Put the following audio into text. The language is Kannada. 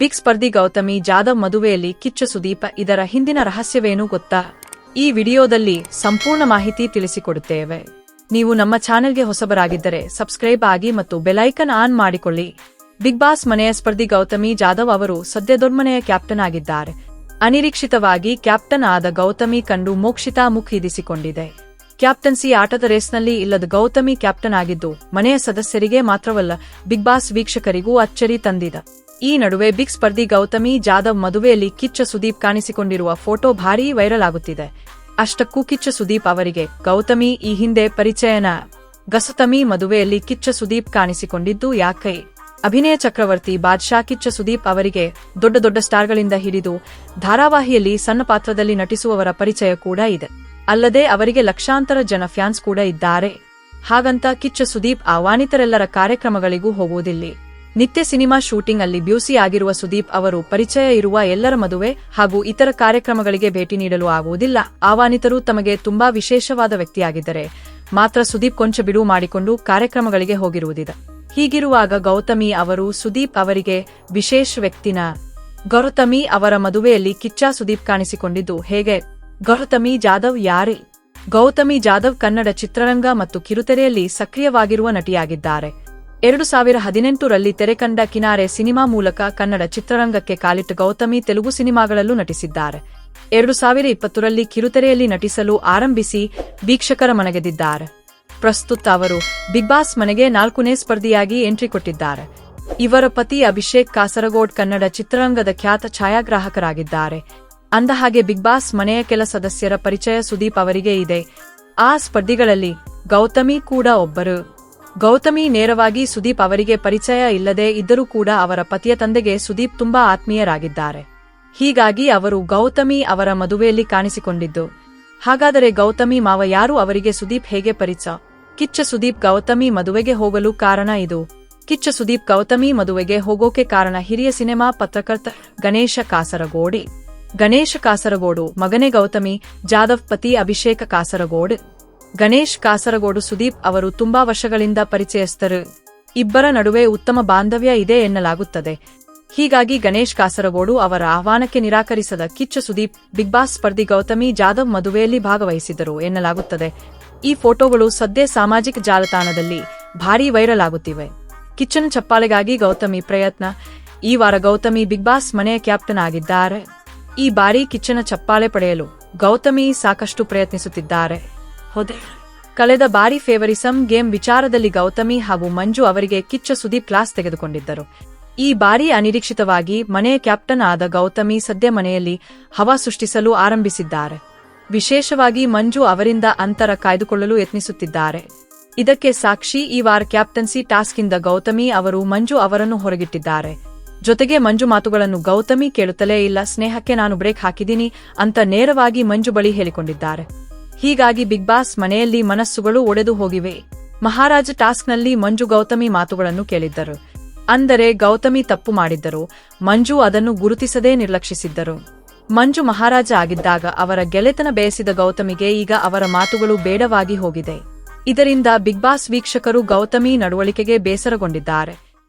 ಬಿಗ್ ಸ್ಪರ್ಧಿ ಗೌತಮಿ ಜಾಧವ್ ಮದುವೆಯಲ್ಲಿ ಕಿಚ್ಚ ಸುದೀಪ ಇದರ ಹಿಂದಿನ ರಹಸ್ಯವೇನೂ ಗೊತ್ತಾ? ಈ ವಿಡಿಯೋದಲ್ಲಿ ಸಂಪೂರ್ಣ ಮಾಹಿತಿ ತಿಳಿಸಿಕೊಡುತ್ತೇವೆ. ನೀವು ನಮ್ಮ ಚಾನೆಲ್ಗೆ ಹೊಸಬರಾಗಿದ್ದರೆ ಸಬ್ಸ್ಕ್ರೈಬ್ ಆಗಿ ಮತ್ತು ಬೆಲೈಕನ್ ಆನ್ ಮಾಡಿಕೊಳ್ಳಿ. ಬಿಗ್ ಬಾಸ್ ಮನೆಯ ಸ್ಪರ್ಧಿ ಗೌತಮಿ ಜಾಧವ್ ಅವರು ಸದ್ಯ ದೊಡ್ಮನೆಯ ಕ್ಯಾಪ್ಟನ್ ಆಗಿದ್ದಾರೆ. ಅನಿರೀಕ್ಷಿತವಾಗಿ ಕ್ಯಾಪ್ಟನ್ ಆದ ಗೌತಮಿ ಕಂಡು ಮೋಕ್ಷಿತಾ ಮುಖ ಇದಿಸಿಕೊಂಡಿದೆ ಕ್ಯಾಪ್ಟನ್ಸಿ ಆಟದ ರೇಸ್ನಲ್ಲಿ ಇಲ್ಲದ ಗೌತಮಿ ಕ್ಯಾಪ್ಟನ್ ಆಗಿದ್ದು ಮನೆಯ ಸದಸ್ಯರಿಗೆ ಮಾತ್ರವಲ್ಲ ಬಿಗ್ ಬಾಸ್ ವೀಕ್ಷಕರಿಗೂ ಅಚ್ಚರಿ ತಂದಿದ. ಈ ನಡುವೆ ಬಿಗ್ ಸ್ಪರ್ಧಿ ಗೌತಮಿ, ಜಾಧವ್ ಮದುವೆಯಲ್ಲಿ ಕಿಚ್ಚ ಸುದೀಪ್ ಕಾಣಿಸಿಕೊಂಡಿರುವ ಫೋಟೋ ಭಾರೀ ವೈರಲ್ ಆಗುತ್ತಿದೆ. ಅಷ್ಟಕ್ಕೂ ಕಿಚ್ಚ ಸುದೀಪ್ ಅವರಿಗೆ ಗೌತಮಿ ಈ ಹಿಂದೆ ಪರಿಚಯನ ಗಸತಮಿ ಮದುವೆಯಲ್ಲಿ ಕಿಚ್ಚ ಸುದೀಪ್ ಕಾಣಿಸಿಕೊಂಡಿದ್ದು ಯಾಕೈ? ಅಭಿನಯ ಚಕ್ರವರ್ತಿ ಬಾದ್ಶಾ ಕಿಚ್ಚ ಸುದೀಪ್ ಅವರಿಗೆ ದೊಡ್ಡ ದೊಡ್ಡ ಸ್ಟಾರ್ಗಳಿಂದ ಹಿಡಿದು ಧಾರಾವಾಹಿಯಲ್ಲಿ ಸಣ್ಣ ಪಾತ್ರದಲ್ಲಿ ನಟಿಸುವವರ ಪರಿಚಯ ಕೂಡ ಇದೆ. ಅಲ್ಲದೆ ಅವರಿಗೆ ಲಕ್ಷಾಂತರ ಜನ ಫ್ಯಾನ್ಸ್ ಕೂಡ ಇದ್ದಾರೆ. ಹಾಗಂತ ಕಿಚ್ಚ ಸುದೀಪ್ ಆಹ್ವಾನಿತರೆಲ್ಲರ ಕಾರ್ಯಕ್ರಮಗಳಿಗೂ ಹೋಗುವುದಿಲ್ಲ. ನಿತ್ಯ ಸಿನಿಮಾ ಶೂಟಿಂಗ್ ಅಲ್ಲಿ ಬ್ಯೂಸಿ ಆಗಿರುವ ಸುದೀಪ್ ಅವರು ಪರಿಚಯ ಇರುವ ಎಲ್ಲರ ಮದುವೆ ಹಾಗೂ ಇತರ ಕಾರ್ಯಕ್ರಮಗಳಿಗೆ ಭೇಟಿ ನೀಡಲು ಆಗುವುದಿಲ್ಲ. ಆಹ್ವಾನಿತರು ತಮಗೆ ತುಂಬಾ ವಿಶೇಷವಾದ ವ್ಯಕ್ತಿಯಾಗಿದ್ದರೆ. ಮಾತ್ರ ಸುದೀಪ್ ಕೊಂಚ ಬಿಡುವು ಮಾಡಿಕೊಂಡು ಕಾರ್ಯಕ್ರಮಗಳಿಗೆ ಹೋಗಿರುವುದಿದೆ. ಹೀಗಿರುವಾಗ ಗೌತಮಿ ಅವರು ಸುದೀಪ್ ಅವರಿಗೆ ವಿಶೇಷ ವ್ಯಕ್ತಿನ ಗೌತಮಿ ಅವರ ಮದುವೆಯಲ್ಲಿ ಕಿಚ್ಚ ಸುದೀಪ್ ಕಾಣಿಸಿಕೊಂಡಿದ್ದು ಹೇಗೆ? ಗೌತಮಿ ಜಾಧವ್ ಯಾರೇ? ಗೌತಮಿ ಜಾಧವ್ ಕನ್ನಡ ಚಿತ್ರರಂಗ ಮತ್ತು ಕಿರುತೆರೆಯಲ್ಲಿ ಸಕ್ರಿಯವಾಗಿರುವ ನಟಿಯಾಗಿದ್ದಾರೆ. ಎರಡು ಸಾವಿರ ಹದಿನೆಂಟರಲ್ಲಿ ತೆರೆಕಂಡ ಕಿನಾರೆ ಸಿನಿಮಾ ಮೂಲಕ ಕನ್ನಡ ಚಿತ್ರರಂಗಕ್ಕೆ ಕಾಲಿಟ್ಟು ಗೌತಮಿ ತೆಲುಗು ಸಿನಿಮಾಗಳಲ್ಲೂ ನಟಿಸಿದ್ದಾರೆ. ಎರಡು ಸಾವಿರ ಇಪ್ಪತ್ತರಲ್ಲಿ ಕಿರುತೆರೆಯಲ್ಲಿ ನಟಿಸಲು ಆರಂಭಿಸಿ ವೀಕ್ಷಕರ ಮನಗೆದಿದ್ದಾರೆ. ಪ್ರಸ್ತುತ ಅವರು ಬಿಗ್ ಬಾಸ್ ಮನೆಗೆ ನಾಲ್ಕನೇ ಸ್ಪರ್ಧಿಯಾಗಿ ಎಂಟ್ರಿ ಕೊಟ್ಟಿದ್ದಾರೆ. ಇವರ ಪತಿ ಅಭಿಷೇಕ್ ಕಾಸರಗೋಡ್ ಕನ್ನಡ ಚಿತ್ರರಂಗದ ಖ್ಯಾತ ಛಾಯಾಗ್ರಾಹಕರಾಗಿದ್ದಾರೆ. ಅಂದಹಾಗೆ ಬಿಗ್ ಬಾಸ್ ಮನೆಯ ಕೆಲ ಸದಸ್ಯರ ಪರಿಚಯ ಸುದೀಪ್ ಅವರಿಗೆ ಇದೆ. ಆ ಸ್ಪರ್ಧಿಗಳಲ್ಲಿ ಗೌತಮಿ ಕೂಡ ಒಬ್ಬರು. ಗೌತಮಿ ನೇರವಾಗಿ ಸುದೀಪ್ ಅವರಿಗೆ ಪರಿಚಯ ಇಲ್ಲದೆ ಇದ್ದರೂ ಕೂಡ ಅವರ ಪತಿಯ ತಂದೆಗೆ ಸುದೀಪ್ ತುಂಬಾ ಆತ್ಮೀಯರಾಗಿದ್ದಾರೆ. ಹೀಗಾಗಿ ಅವರು ಗೌತಮಿ ಅವರ ಮದುವೆಯಲ್ಲಿ ಕಾಣಿಸಿಕೊಂಡಿದ್ದು. ಹಾಗಾದರೆ ಗೌತಮಿ ಮಾವ ಯಾರು ಅವರಿಗೆ ಸುದೀಪ್ ಹೇಗೆ ಪರಿಚಯ ಕಿಚ್ಚ ಸುದೀಪ್ ಗೌತಮಿ ಮದುವೆಗೆ ಹೋಗಲು ಕಾರಣ ಇದು. ಕಿಚ್ಚ ಸುದೀಪ್ ಗೌತಮಿ ಮದುವೆಗೆ ಹೋಗೋಕೆ ಕಾರಣ ಹಿರಿಯ ಸಿನಿಮಾ ಪತ್ರಕರ್ತ ಗಣೇಶ ಕಾಸರಗೋಡಿ. ಗಣೇಶ ಕಾಸರಗೋಡು ಮಗನೇ ಗೌತಮಿ, ಜಾಧವ್ ಪತಿ ಅಭಿಷೇಕ ಕಾಸರಗೋಡ್. ಗಣೇಶ್ ಕಾಸರಗೋಡು ಸುದೀಪ್ ಅವರು ತುಂಬಾ ವರ್ಷಗಳಿಂದ ಪರಿಚಯಸ್ಥರು. ಇಬ್ಬರ ನಡುವೆ ಉತ್ತಮ ಬಾಂಧವ್ಯ ಇದೆ ಎನ್ನಲಾಗುತ್ತದೆ. ಹೀಗಾಗಿ ಗಣೇಶ್ ಕಾಸರಗೋಡು ಅವರ ಆಹ್ವಾನಕ್ಕೆ ನಿರಾಕರಿಸದ ಕಿಚ್ಚ ಸುದೀಪ್, ಬಿಗ್ ಬಾಸ್ ಸ್ಪರ್ಧಿ ಗೌತಮಿ, ಜಾಧವ್ ಮದುವೆಯಲ್ಲಿ ಭಾಗವಹಿಸಿದರು ಎನ್ನಲಾಗುತ್ತದೆ. ಈ ಫೋಟೋಗಳು ಸದ್ಯ ಸಾಮಾಜಿಕ ಜಾಲತಾಣದಲ್ಲಿ ಭಾರೀ ವೈರಲ್ ಆಗುತ್ತಿವೆ ಕಿಚ್ಚನ್ ಚಪ್ಪಾಳೆಗಾಗಿ ಗೌತಮಿ ಪ್ರಯತ್ನ. ಈ ವಾರ ಗೌತಮಿ ಬಿಗ್ ಬಾಸ್ ಮನೆಯ ಕ್ಯಾಪ್ಟನ್ ಆಗಿದ್ದಾರೆ. ಈ ಬಾರಿ ಕಿಚ್ಚನ ಚಪ್ಪಾಳೆ ಪಡೆಯಲು ಗೌತಮಿ ಸಾಕಷ್ಟು ಪ್ರಯತ್ನಿಸುತ್ತಿದ್ದಾರೆ. ಹೋದೆ. ಕಳೆದ ಬಾರಿ ಫೇವರಿಸಂ ಗೇಮ್ ವಿಚಾರದಲ್ಲಿ ಗೌತಮಿ ಹಾಗೂ ಮಂಜು ಅವರಿಗೆ ಕಿಚ್ಚ ಸುದೀಪ್ ಕ್ಲಾಸ್ ತೆಗೆದುಕೊಂಡಿದ್ದರು. ಈ ಬಾರಿ ಅನಿರೀಕ್ಷಿತವಾಗಿ ಮನೆಯ ಕ್ಯಾಪ್ಟನ್ ಆದ ಗೌತಮಿ ಸದ್ಯ ಮನೆಯಲ್ಲಿ ಹವಾ ಸೃಷ್ಟಿಸಲು ಆರಂಭಿಸಿದ್ದಾರೆ. ವಿಶೇಷವಾಗಿ ಮಂಜು ಅವರಿಂದ ಅಂತರ ಕಾಯ್ದುಕೊಳ್ಳಲು ಯತ್ನಿಸುತ್ತಿದ್ದಾರೆ. ಇದಕ್ಕೆ ಸಾಕ್ಷಿ ಈ ವಾರ ಕ್ಯಾಪ್ಟನ್ಸಿ ಟಾಸ್ಕ್ನಿಂದ ಗೌತಮಿ ಅವರು ಮಂಜು ಅವರನ್ನು ಹೊರಗಿಟ್ಟಿದ್ದಾರೆ. ಜೊತೆಗೆ ಮಂಜು ಮಾತುಗಳನ್ನು ಗೌತಮಿ ಕೇಳುತ್ತಲೇ ಇಲ್ಲ, ಸ್ನೇಹಕ್ಕೆ ನಾನು ಬ್ರೇಕ್ ಹಾಕಿದ್ದೀನಿ ಅಂತ ನೇರವಾಗಿ ಮಂಜು ಬಳಿ ಹೇಳಿಕೊಂಡಿದ್ದಾರೆ. ಹೀಗಾಗಿ ಬಿಗ್ ಬಾಸ್ ಮನೆಯಲ್ಲಿ ಮನಸ್ಸುಗಳು ಒಡೆದು ಹೋಗಿವೆ. ಮಹಾರಾಜ ಟಾಸ್ಕ್ನಲ್ಲಿ ಮಂಜು ಗೌತಮಿ ಮಾತುಗಳನ್ನು ಕೇಳಿದ್ದರು. ಅಂದರೆ ಗೌತಮಿ ತಪ್ಪು ಮಾಡಿದ್ದರು. ಮಂಜು ಅದನ್ನು ಗುರುತಿಸದೇ ನಿರ್ಲಕ್ಷಿಸಿದ್ದರು. ಮಂಜು ಮಹಾರಾಜ ಆಗಿದ್ದಾಗ ಅವರ ಗೆಳೆತನ ಬೇಯಿಸಿದ ಗೌತಮಿಗೆ ಈಗ ಅವರ ಮಾತುಗಳು ಬೇಡವಾಗಿ ಹೋಗಿದೆ. ಇದರಿಂದ ಬಿಗ್ ಬಾಸ್ ವೀಕ್ಷಕರು ಗೌತಮಿ ನಡವಳಿಕೆಗೆ ಬೇಸರಗೊಂಡಿದ್ದಾರೆ.